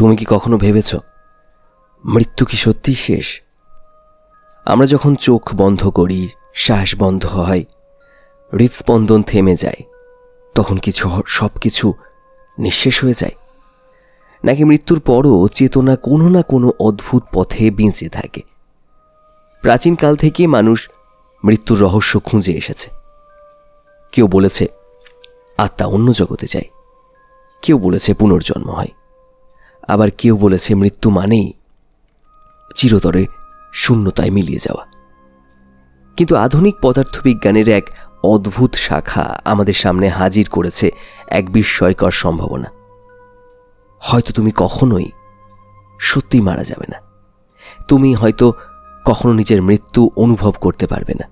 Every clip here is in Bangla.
তুমি কি কখনো ভেবেছ, মৃত্যু কি সত্যি শেষ? আমরা যখন চোখ বন্ধ করি, শ্বাস বন্ধ হয় হৃদস্পন্দন থেমে যায়, তখন কিছু সব কিছু নিঃশেষ হয়ে যায়। নাকি মৃত্যুর পরও চেতনা কোনো না কোনো অদ্ভুত পথে বেঁচে থাকে। প্রাচীনকাল থেকে মানুষ মৃত্যুর রহস্য খুঁজে এসেছে। কেউ বলেছে, আত্মা অন্য জগতে যায়। কেউ বলেছে পুনর্জন্ম হয়। আবার কেউ বলেছে মৃত্যু মানেই চিরতরে শূন্যতায় মিলিয়ে যাওয়া। কিন্তু আধুনিক পদার্থবিজ্ঞানের এক অদ্ভুত শাখা আমাদের সামনে হাজির করেছে এক বিস্ময়কর সম্ভাবনা। হয়তো তুমি কখনোই সত্যিই মারা যাবে না। তুমি হয়তো কখনো নিজের মৃত্যু অনুভব করতে পারবে না।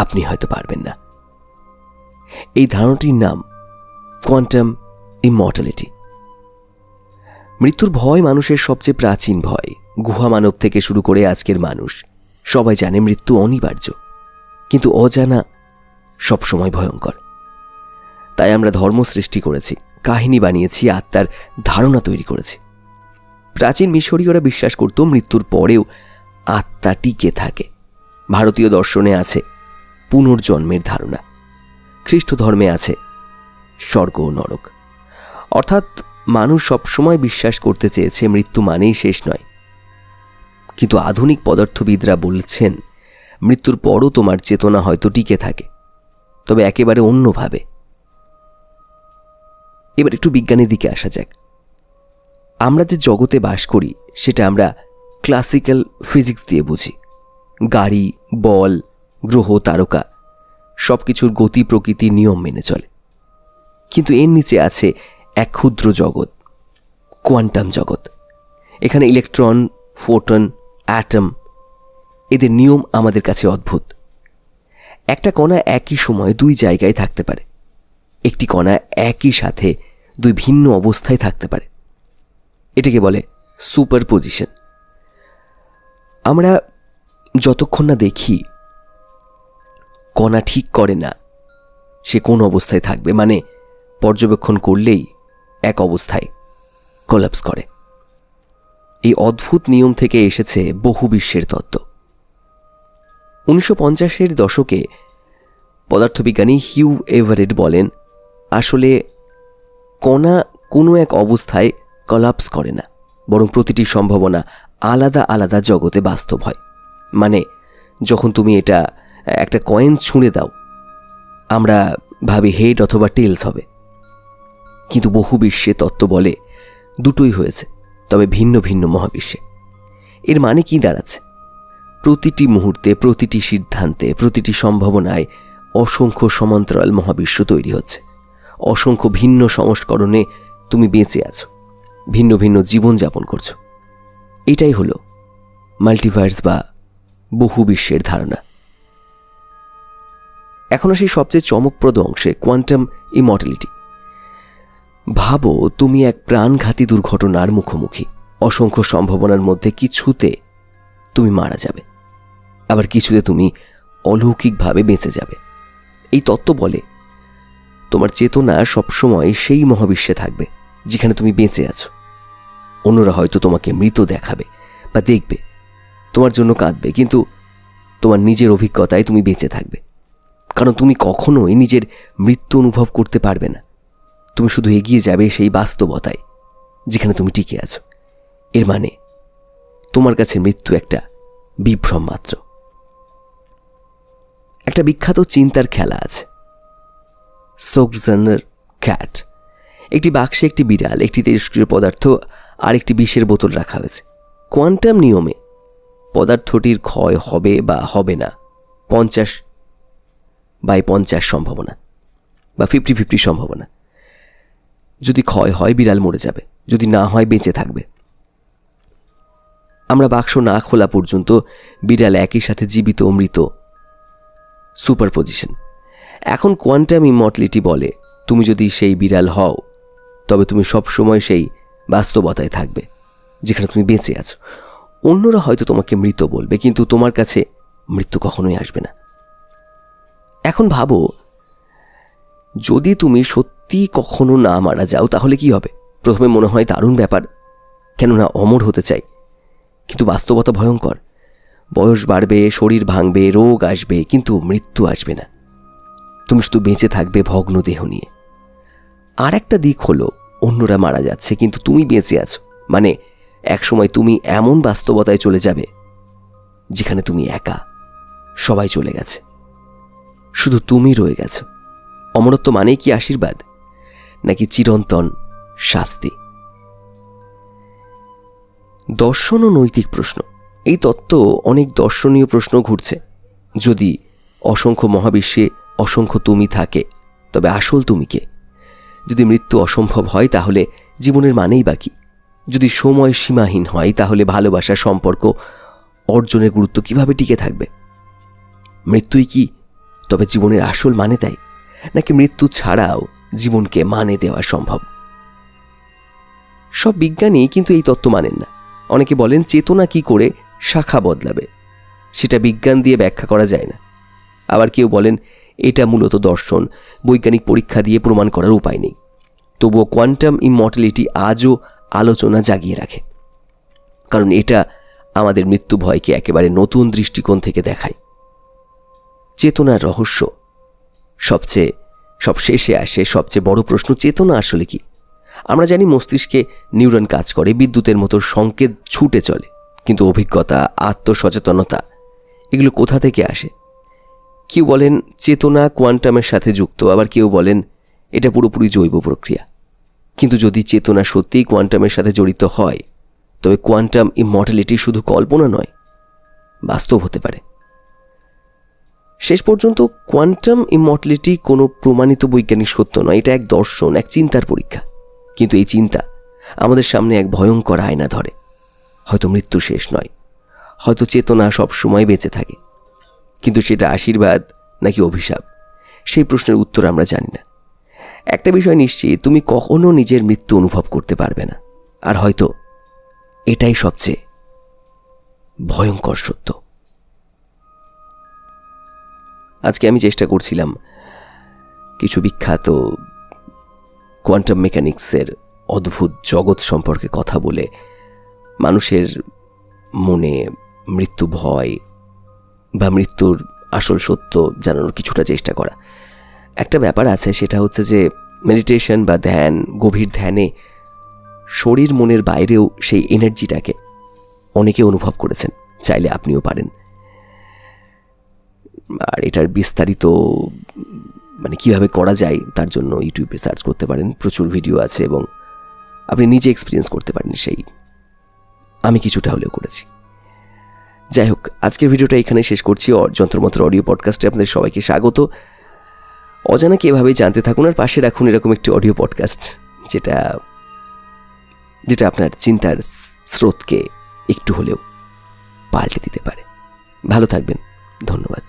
আপনি হয়তো পারবেন না। এই ধারণাটির নাম কোয়ান্টাম ইমর্টালিটি। মৃত্যুর ভয় মানুষের সবচেয়ে প্রাচীন ভয়। গুহা মানব থেকে শুরু করে আজকের মানুষ। সবাই জানে মৃত্যু অনিবার্য। কিন্তু অজানা সবসময় ভয়ঙ্কর। তাই আমরা ধর্ম সৃষ্টি করেছি, কাহিনী বানিয়েছি, আত্মার ধারণা তৈরি করেছি। প্রাচীন মিশরীয়রা বিশ্বাস করত মৃত্যুর পরেও আত্মা টিকে থাকে। ভারতীয় দর্শনে আছে পুনর্জন্মের ধারণা। খ্রিস্ট ধর্মে আছে স্বর্গ ও নরক। অর্থাৎ মানুষ সবসময় বিশ্বাস করতে চেয়েছে মৃত্যু মানেই শেষ নয়। কিন্তু আধুনিক পদার্থবিদরা বলছেন, মৃত্যুর পরও তোমার চেতনা হয়তো টিকে থাকে, তবে একেবারে অন্যভাবে। এবার একটু বিজ্ঞানের দিকে আসা যাক। আমরা যে জগতে বাস করি, সেটা আমরা ক্লাসিক্যাল ফিজিক্স দিয়ে বুঝি। গাড়ি, বল, গ্রহ, তারকা সব কিছুর গতি প্রকৃতির নিয়ম মেনে চলে। কিন্তু এর নিচে আছে এক ক্ষুদ্র জগৎ, কোয়ান্টাম জগৎ। এখানে ইলেকট্রন, ফোটন, অ্যাটম, এদের নিয়ম আমাদের কাছে অদ্ভুত। একটা কণা একই সময় দুই জায়গায় থাকতে পারে। একটি কণা একই সাথে দুই ভিন্ন অবস্থায় থাকতে পারে। এটাকে বলে সুপার পজিশন আমরা যতক্ষণ না দেখি কণা ঠিক করে না, সে কোন অবস্থায় থাকবে মানে পর্যবেক্ষণ করলেই এক অবস্থায় কোলাপস করে। এই অদ্ভুত নিয়ম থেকে এসেছে বহু বিশ্বের তত্ত্ব। উনিশশো পঞ্চাশের দশকে পদার্থবিজ্ঞানী হিউ এভারেট বলেন, আসলে কণা কোনো এক অবস্থায় কলাপস করে না, বরং প্রতিটি সম্ভাবনা আলাদা আলাদা জগতে বাস্তব হয়। মানে যখন তুমি এটা একটা কয়েন ছুঁড়ে দাও, আমরা ভাবি হেড অথবা টেলস হবে। কিন্তু বহু বিশ্বে তত্ত্ব বলে দুটোই হয়েছে, তবে ভিন্ন ভিন্ন মহাবিশ্বে। এর মানে কি দাঁড়াচ্ছে? প্রতিটি মুহূর্তে, প্রতিটি সিদ্ধান্তে, প্রতিটি সম্ভাবনায় অসংখ্য সমান্তরাল মহাবিশ্ব তৈরি হচ্ছে। অসংখ্য ভিন্ন সংস্করণে তুমি বেঁচে আছো, ভিন্ন ভিন্ন জীবন যাপন করছ। এটাই হলো মাল্টিভার্স বা বহু বিশ্বের ধারণা। এখন আসি সবচেয়ে চমকপ্রদ অংশে, কোয়ান্টাম ইমর্টালিটি। ভাবো, তুমি এক প্রাণঘাতী দুর্ঘটনার মুখোমুখি। অসংখ্য সম্ভাবনার মধ্যে কিছুতে তুমি মারা যাবে। আবার কিছুতে তুমি অলৌকিকভাবে বেঁচে যাবে। এই তত্ত্ব বলে, তোমার চেতনা সবসময় সেই মহাবিশ্বে থাকবে, যেখানে তুমি বেঁচে আছো। অন্যরা হয়তো তোমাকে মৃত দেখাবে বা দেখবে, তোমার জন্য কাঁদবে, কিন্তু তোমার নিজের অভিজ্ঞতায় তুমি বেঁচে থাকবে। কারণ তুমি কখনোই নিজের মৃত্যু অনুভব করতে পারবে না। তুমি শুধু এগিয়ে যাবে সেই বাস্তবতায়, যেখানে তুমি টিকে আছো। এর মানে তোমার কাছে মৃত্যু একটা বিভ্রম মাত্র। একটা বিখ্যাত চিন্তার খেলা আছে। সোকজানের ক্যাট। একটি বাক্সে একটি বিড়াল, একটি তেজস্ক্রিয় পদার্থ, আর একটি বিষের বোতল রাখা হয়েছে। কোয়ান্টাম নিয়মে, পদার্থটির ক্ষয় হবে বা হবে না, পঞ্চাশ বাই পঞ্চাশ সম্ভাবনা বা ফিফটি ফিফটি সম্ভাবনা। যদি ক্ষয় হয়, বিড়াল মরে যাবে। যদি না হয়, বেঁচে থাকবে। আমরা বাক্স না খোলা পর্যন্ত বিড়াল একই সাথে জীবিত মৃত। সুপার পজিশন এখন কোয়ান্টাম ইমর্টালিটি বলে, তুমি যদি সেই বিড়াল হও, তবে তুমি সব সময় সেই বাস্তবতায় থাকবে, যেখানে তুমি বেঁচে আছো। অন্যরা হয়তো তোমাকে মৃত বলবে, কিন্তু তোমার কাছে মৃত্যু কখনোই আসবে না। এখন ভাবো, যদি তুমি সত্যি কখনো না মারা যাও, তাহলে কি হবে? প্রথমে মনে হয় দারুণ ব্যাপার, কেননা অমর হতে চাই। কিন্তু বাস্তবতা ভয়ঙ্কর। বয়স বাড়বে, শরীর ভাঙবে, রোগ আসবে, কিন্তু মৃত্যু আসবে না। তুমি শুধু বেঁচে থাকবে ভগ্ন দেহ নিয়ে। আর একটা দিক হলো, অন্যরা মারা যাচ্ছে, কিন্তু তুমি বেঁচে আছো। মানে একসময় তুমি এমন বাস্তবতায় চলে যাবে, যেখানে তুমি একা, সবাই চলে গেছে। শুধু তুমি রয়ে গেছো। অমরত্ব মানেই কি আশীর্বাদ? নাকি চিরন্তন শাস্তি? দর্শন ও নৈতিক প্রশ্ন। এই তত্ত্ব অনেক দর্শনীয় প্রশ্ন ঘুরছে। যদি অসংখ্য মহাবিশ্বে অসংখ্য তুমি থাকে, তবে আসল তুমি কে? যদি মৃত্যু অসম্ভব হয়, তাহলে জীবনের মানেই বাকি যদি সময় সীমাহীন হয়, তাহলে ভালোবাসার সম্পর্ক অর্জনের গুরুত্ব কীভাবে টিকে থাকবে? মৃত্যুই কি তবে জীবনের আসল মানে তাই? নাকি মৃত্যু ছাড়াও জীবনকে মানে দেওয়া সম্ভব। সব বিজ্ঞানী কিন্তু এই তত্ত্ব মানেন না। অনেকে বলেন, চেতনা কি করে শাখা বদলাবে? সেটা বিজ্ঞান দিয়ে ব্যাখ্যা করা যায় না। আবার কেউ বলেন, এটা মূলত দর্শন, বৈজ্ঞানিক পরীক্ষা দিয়ে প্রমাণ করার উপায় নেই। তবুও কোয়ান্টাম ইমর্টালিটি আজও আলোচনা জাগিয়ে রাখে। কারণ এটা আমাদের মৃত্যু ভয়কে একেবারে নতুন দৃষ্টিকোণ থেকে দেখায়। চেতনার রহস্য সবচেয়ে সব শেষে আসে সবচেয়ে বড় প্রশ্ন, চেতনা আসলে কি? আমরা জানি মস্তিষ্কে নিউরন কাজ করে, বিদ্যুতের মতো সংকেত ছুটে চলে, কিন্তু অভিজ্ঞতা, আত্মসচেতনতা, এগুলো কোথা থেকে আসে? কেউ বলেন চেতনা কোয়ান্টামের সাথে যুক্ত, আবার কেউ বলেন এটা পুরোপুরি জৈব প্রক্রিয়া। কিন্তু যদি চেতনা সত্যিই কোয়ান্টামের সাথে জড়িত হয়, তবে কোয়ান্টাম ইমর্টালিটি শুধু কল্পনা নয়, বাস্তব হতে পারে। শেষ পর্যন্ত কোয়ান্টাম ইমর্টালিটি কোনো প্রমাণিত বৈজ্ঞানিক সত্য নয়, এটা এক দর্শন, এক চিন্তার পরীক্ষা। কিন্তু এই চিন্তা আমাদের সামনে এক ভয়ঙ্কর আয়না ধরে। হয়তো মৃত্যু শেষ নয়, হয়তো চেতনা সবসময় বেঁচে থাকে। কিন্তু সেটা আশীর্বাদ নাকি অভিশাপ? সেই প্রশ্নের উত্তর আমরা জানি না। একটা বিষয় নিশ্চিত, তুমি কখনো নিজের মৃত্যু অনুভব করতে পারবে না। আর হয়তো এটাই সবচেয়ে ভয়ঙ্কর সত্য। আজকে আমি চেষ্টা করছিলাম কিছু বিখ্যাত কোয়ান্টাম মেকানিক্সের অদ্ভুত জগৎ সম্পর্কে কথা বলে মানুষের মনে মৃত্যু ভয় বা মৃত্যুর আসল সত্য জানানোর কিছুটা চেষ্টা করা। একটা ব্যাপার আছে, সেটা হচ্ছে যে মেডিটেশন বা ধ্যান, গভীর ধ্যানে শরীর মনের বাইরেও সেই এনার্জিটাকে অনেকে অনুভব করেছেন, চাইলে আপনিও পারেন। আর এটার বিস্তারিত মানে কীভাবে করা যায় তার জন্য ইউটিউবে সার্চ করতে পারেন, প্রচুর ভিডিও আছে এবং আপনি নিজে এক্সপিরিয়েন্স করতে পারেন সেই। আমি কিছুটা হলেও করেছি। যাই হোক, আজকের ভিডিওটা এখানে শেষ করছি। যন্ত্রমন্ত্র অডিও পডকাস্টে আপনাদের সবাইকে স্বাগত। অজানাকে এভাবেই জানতে থাকুন আর পাশে রাখুন এরকম একটি অডিও পডকাস্ট যেটা যেটা আপনার চিন্তার স্রোতকে একটু হলেও পাল্টে দিতে পারে। ভালো থাকবেন। ধন্যবাদ।